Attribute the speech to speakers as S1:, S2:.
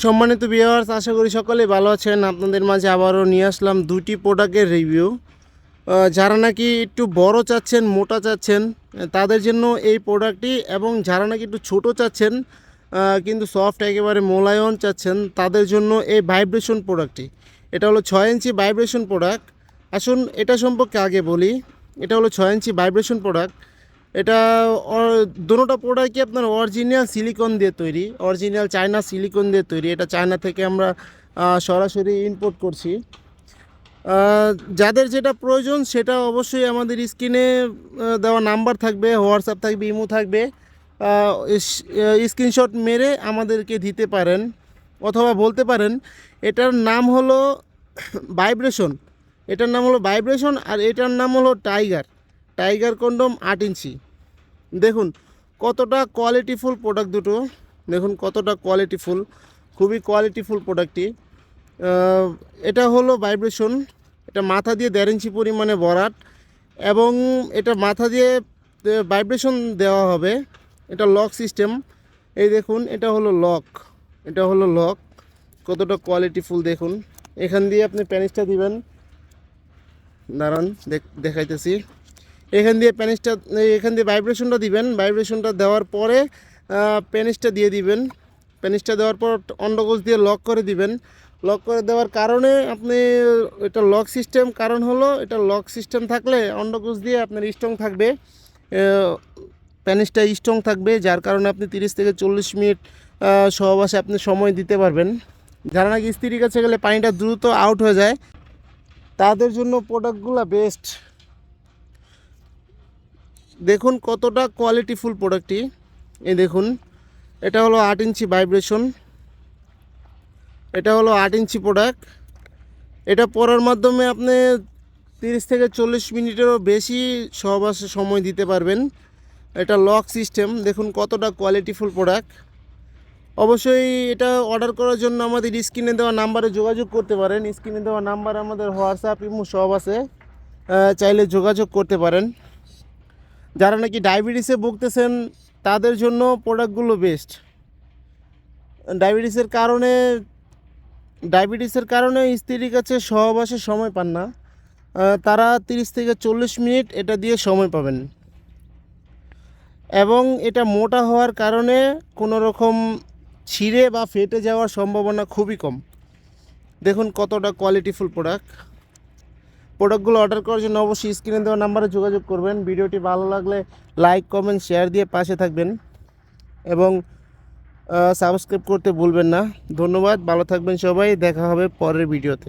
S1: সম্মানিত ভিউয়ার্স আশা করি সকলেই ভালো আছেন। আপনাদের মাঝে আবারও নিয়ে আসলাম দুটি প্রোডাক্টের রিভিউ যারা নাকি একটু বড় চাচ্ছেন, মোটা চাচ্ছেন, তাদের জন্য এই প্রোডাক্টটি এবং যারা নাকি একটু ছোট চাচ্ছেন কিন্তু সফট একেবারে মোলায়ন চাচ্ছেন, তাদের জন্য এই ভাইব্রেশন প্রোডাক্টটি এটা হলো ছয় ইঞ্চি ভাইব্রেশন প্রোডাক্ট আসুন, এটা সম্পর্কে আগে বলি। এটা হলো ছয় ইঞ্চি ভাইব্রেশন প্রোডাক্ট এটা দুটোটা প্রোডাক্টই আপনার অরিজিনাল সিলিকন দিয়ে তৈরি? অরিজিনাল চায়না সিলিকন দিয়ে তৈরি। এটা চায়না থেকে আমরা সরাসরি ইম্পোর্ট করছি। যাদের যেটা প্রয়োজন সেটা অবশ্যই আমাদের স্ক্রিনে দেওয়া নাম্বার থাকবে হোয়াটসঅ্যাপ থাকবে ইমো থাকবে। স্ক্রিনশট মেরে আমাদেরকে দিতে পারেন অথবা বলতে পারেন। এটার নাম হলো ভাইব্রেশন এটার নাম হলো ভাইব্রেশন আর এটার নাম হলো টাইগার টাইগার কন্ডম আট ইঞ্চি। দেখুন, কতটা কোয়ালিটিফুল প্রোডাক্ট দুটো। দেখুন, কতটা কোয়ালিটিফুল খুবই কোয়ালিটিফুল প্রোডাক্টটি এটা হলো ভাইব্রেশন এটা মাথা দিয়ে দেড় ইঞ্চি পরিমাণে বরাট এবং এটা মাথা দিয়ে ভাইব্রেশন দেওয়া হবে। এটা লক সিস্টেম এই দেখুন, এটা হলো লক এটা হলো লক কতটা কোয়ালিটিফুল দেখুন। এখান দিয়ে আপনি প্যানিসটা দিবেন। দাঁড়ান, দেখ- দেখাইতেছি। এখান দিয়ে প্যানিসটা এখান দিয়ে ভাইব্রেশনটা দিবেন। ভাইব্রেশনটা দেওয়ার পরে প্যানিসটা দিয়ে দিবেন। প্যানিসটা দেওয়ার পর অন্ডকোষ দিয়ে লক করে দিবেন। লক করে দেওয়ার কারণে আপনি, এটা লক সিস্টেম, কারণ হলো এটা লক সিস্টেম থাকলে অন্ডকোষ দিয়ে আপনার স্ট্রং থাকবে। প্যানিসটা স্ট্রং থাকবে, যার কারণে আপনি তিরিশ থেকে চল্লিশ মিনিট সহবাসে আপনি সময় দিতে পারবেন। যারা নাকি স্ত্রীর কাছে গেলে পানিটা দ্রুত আউট হয়ে যায়, তাদের জন্য প্রোডাক্টগুলো বেস্ট দেখুন কতটা কোয়ালিটিফুল প্রোডাক্টটি এই দেখুন, এটা হলো আট ইঞ্চি ভাইব্রেশন এটা হলো আট ইঞ্চি প্রোডাক্ট এটা পরার মাধ্যমে আপনি তিরিশ থেকে চল্লিশ মিনিটেরও বেশি সহবাসে সময় দিতে পারবেন। এটা লক সিস্টেম দেখুন কতটা কোয়ালিটিফুল প্রোডাক্ট অবশ্যই এটা অর্ডার করার জন্য আমাদের স্ক্রিনে দেওয়া নাম্বারে যোগাযোগ করতে পারেন। স্ক্রিনে দেওয়া নাম্বার আমাদের হোয়াটসঅ্যাপ ইমো সব আছে। চাইলে যোগাযোগ করতে পারেন। যারা নাকি ডায়াবেটিসে ভুগতেছেন, তাদের জন্য প্রোডাক্টগুলো বেস্ট। ডায়াবেটিসের কারণে ডায়াবেটিসের কারণে স্ত্রীর কাছে সহবাসের সময় পান না। তারা তিরিশ থেকে চল্লিশ মিনিট এটা দিয়ে সময় পাবেন। এবং এটা মোটা হওয়ার কারণে কোনো রকম ছিঁড়ে বা ফেটে যাওয়ার সম্ভাবনা খুবই কম। দেখুন কতটা কোয়ালিটিফুল প্রোডাক্ট প্রোডাক্টগুলো অর্ডার করার জন্য অবশ্যই স্ক্রিনে দেওয়া নাম্বারে যোগাযোগ করবেন। ভিডিওটি ভালো লাগলে লাইক, কমেন্ট, শেয়ার দিয়ে পাশে থাকবেন এবং সাবস্ক্রাইব করতে ভুলবেন না। ধন্যবাদ, ভালো থাকবেন সবাই। দেখা হবে পরের ভিডিওতে।